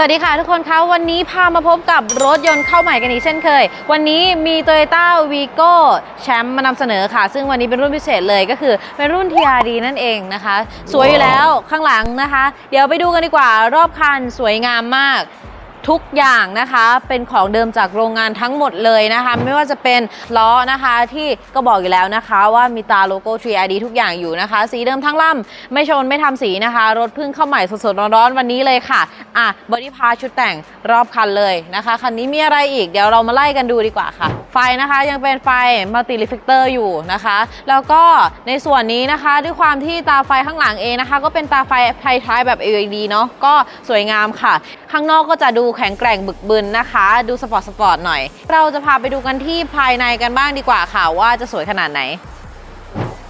วัสดีค่ะทุกคนคะวันนี้พามาพบกับรถยนต์เข้าใหม่กันอีกเช่นเคย วันนี้มี Toyota Vigo แชมป์มานำเสนอค่ะ ซึ่งวันนี้เป็นรุ่นพิเศษเลยก็คือเป็นรุ่น TRD นั่นเองนะคะ สวยอยู่แล้วข้างหลังนะคะ เดี๋ยวไปดูกันดีกว่ารอบคันสวยงามมาก ทุกอย่างนะคะเป็นของเดิมจากโรงงานทั้งหมดเลยนะคะ ไม่ว่าจะเป็นล้อนะคะที่ก็บอกอยู่แล้วนะคะ ว่ามีตาโลโก้ 3ID ทุกอย่างอยู่นะคะ สีเดิมทั้งลำไม่ชนไม่ทำสีนะคะ รถเพิ่งเข้าใหม่สดๆร้อนๆวันนี้เลยค่ะอะบอดี้พาชุดแต่งรอบคันเลยนะคะคันนี้มีอะไรอีกเดี๋ยวเรามาไล่กันดูดีกว่าค่ะ ไฟนะคะยังเป็นไฟมัลติ r ิฟ l กเตอร์อยู่นะคะ แล้วก็ในส่วนนี้นะคะ ด้วยความที่ตาไฟข้างหลังเองนะคะ ก็เป็นตาไฟไฟท้ายแบบ LED เนาะก็สวยงามค่ะ ข้างนอกก็จะดูแข็งแกร่งบึกบึนนะคะ ดูสปอร์ตสปอร์ตหน่อย เราจะพาไปดูกันที่ภายในกันบ้างดีกว่าค่ะว่าจะสวยขนาดไหน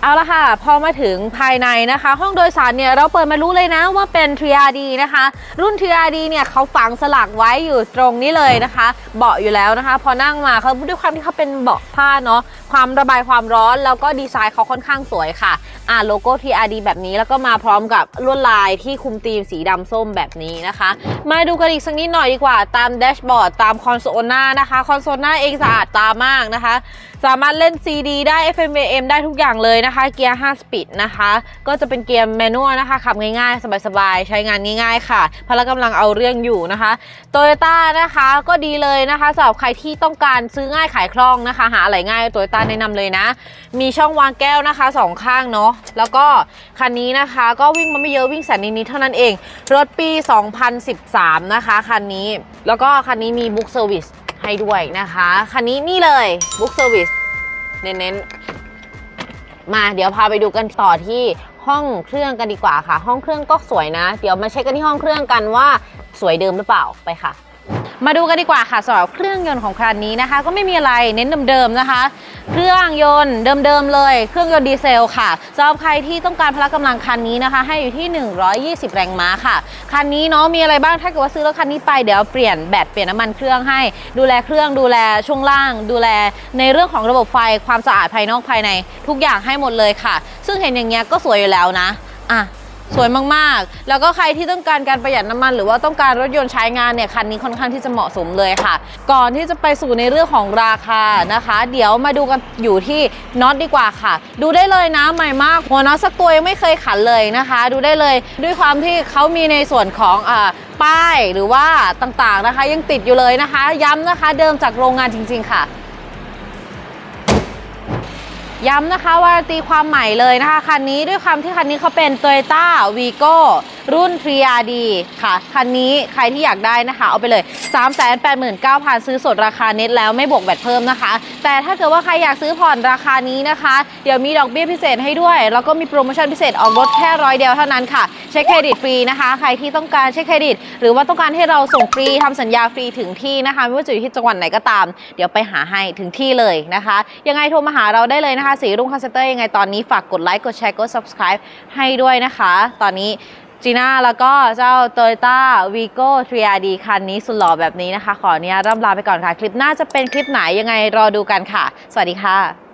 เอาละค่ะ พอมาถึงภายในนะคะ ห้องโดยสารเนี่ยเราเปิดมารู้เลยนะว่าเป็น 3RD นะคะ รุ่น 3RD เนี่ยเขาฝังสลักไว้อยู่ตรงนี้เลยนะคะ เบาะอยู่แล้วนะคะ พอนั่งมาเขาด้วยความที่เขาเป็นเบาะผ้าเนาะความระบายความร้อนแล้วก็ดีไซน์เขาค่อนข้างสวยค่ะอ่าโลโก้ TRD แบบนี้แล้วก็มาพร้อมกับลวดลายที่คุมธีมสีดำส้มแบบนี้นะคะ มาดูกันอีกสักนิดหน่อยดีกว่าตามแดชบอร์ดตามคอนโซลหน้านะคะคอนโซลหน้าเองสะอาดตามากนะคะ สามารถเล่น CD ได้ FM AM ได้ทุกอย่างเลยนะคะเกียร์ 5 สปีดนะคะ ก็จะเป็นเกียร์แมนนวลนะคะ ขับง่ายๆ สบายๆ ใช้งานง่าย ๆ ค่ะพละกำลังเอาเรื่องอยู่นะคะโตโยต้านะคะก็ดีเลยนะคะสำหรับใครที่ต้องการซื้อง่ายขายคล่องนะคะ หาอะไรง่ายโตโยต้าแนะนำเลยนะ มีช่องวางแก้วนะคะสองข้างเนาะแล้วก็คันนี้นะคะ ก็วิ่งมาไม่เยอะวิ่งแสนนิดๆเท่านั้นเอง รถปี 2013 นะคะคันนี้แล้วก็คันนี้มีบุ๊กเซอร์วิสให้ด้วยนะคะ คันนี้นี่เลยบุ๊กเซอร์วิสเน้นๆ มาเดี๋ยวพาไปดูกันต่อที่ห้องเครื่องกันดีกว่าค่ะ ห้องเครื่องก็สวยนะ เดี๋ยวมาเช็คกันที่ห้องเครื่องกันว่าสวยเดิมหรือเปล่าไปค่ะ มาดูกันดีกว่าค่ะสำหรับเครื่องยนต์ของคันนี้นะคะ ก็ไม่มีอะไรเน้นเดิมๆนะคะ เครื่องยนต์เดิมๆเลย เครื่องยนต์ดีเซลค่ะสำหรับใครที่ต้องการพละกำลังคันนี้นะคะ ให้อยู่ที่ 120 แรงม้าค่ะคันนี้เนาะมีอะไรบ้างถ้าเกิดว่าซื้อรถคันนี้ไปเดี๋ยวเปลี่ยนแบตเปลี่ยนน้ำมันเครื่องให้ ดูแลเครื่องดูแลช่วงล่าง ดูแลในเรื่องของระบบไฟความสะอาดภายนอกภายใน ทุกอย่างให้หมดเลยค่ะ ซึ่งเห็นอย่างเงี้ยก็สวยอยู่แล้วนะอะ สวยมากๆ แล้วก็ใครที่ต้องการการประหยัดน้ำมัน หรือว่าต้องการรถยนต์ใช้งานเนี่ยคันนี้ค่อนข้างที่จะเหมาะสมเลยค่ะ ก่อนที่จะไปสู่ในเรื่องของราคานะคะ เดี๋ยวมาดูกันอยู่ที่น็อตดีกว่าค่ะ ดูได้เลยนะใหม่มาก หัวน็อตสักตัวยังไม่เคยขันเลยนะคะ ดูได้เลยด้วยความที่เขามีในส่วนของอ่าป้ายหรือว่าต่างๆนะคะ ยังติดอยู่เลยนะคะ ย้ำนะคะเดิมจากโรงงานจริง ๆ ค่ะ ย้ำนะคะวารันตีความใหม่เลยนะคะ คันนี้ด้วยความที่คันนี้เขาเป็น Toyota Vigo รุ่น 3RD ค่ะ คันนี้ใครที่อยากได้นะคะ เอาไปเลย 389,000 ซื้อสดราคาเน็ตแล้วไม่บวกแบตเพิ่มนะคะ แต่ถ้าเกิดว่าใครอยากซื้อผ่อนราคานี้นะคะ เดี๋ยวมีดอกเบี้ยพิเศษให้ด้วย แล้วก็มีโปรโมชั่นพิเศษออกรถแค่ร้อยเดียวเท่านั้นค่ะ เช็คเครดิตฟรีนะคะ ใครที่ต้องการเช็คเครดิต หรือว่าต้องการให้เราส่งฟรีทำสัญญาฟรีถึงที่นะคะ ไม่ว่าจะอยู่ที่จังหวัดไหนก็ตาม เดี๋ยวไปหาให้ถึงที่เลยนะคะ ยังไงโทรมาหาเราได้เลยนะคะสีรุ่งคอนเซนเตอร์ยังไงตอนนี้ฝากกดไลค์กดแชร์กด subscribe ให้ด้วยนะคะ ตอนนี้ จีน่าแล้วก็เจ้า Toyota Vigo 3RD คันนี้สุดหล่อแบบนี้นะคะ ขออนุญาตร่ำลาไปก่อนค่ะ คลิปหน้าจะเป็นคลิปไหนยังไงรอดูกันค่ะ สวัสดีค่ะ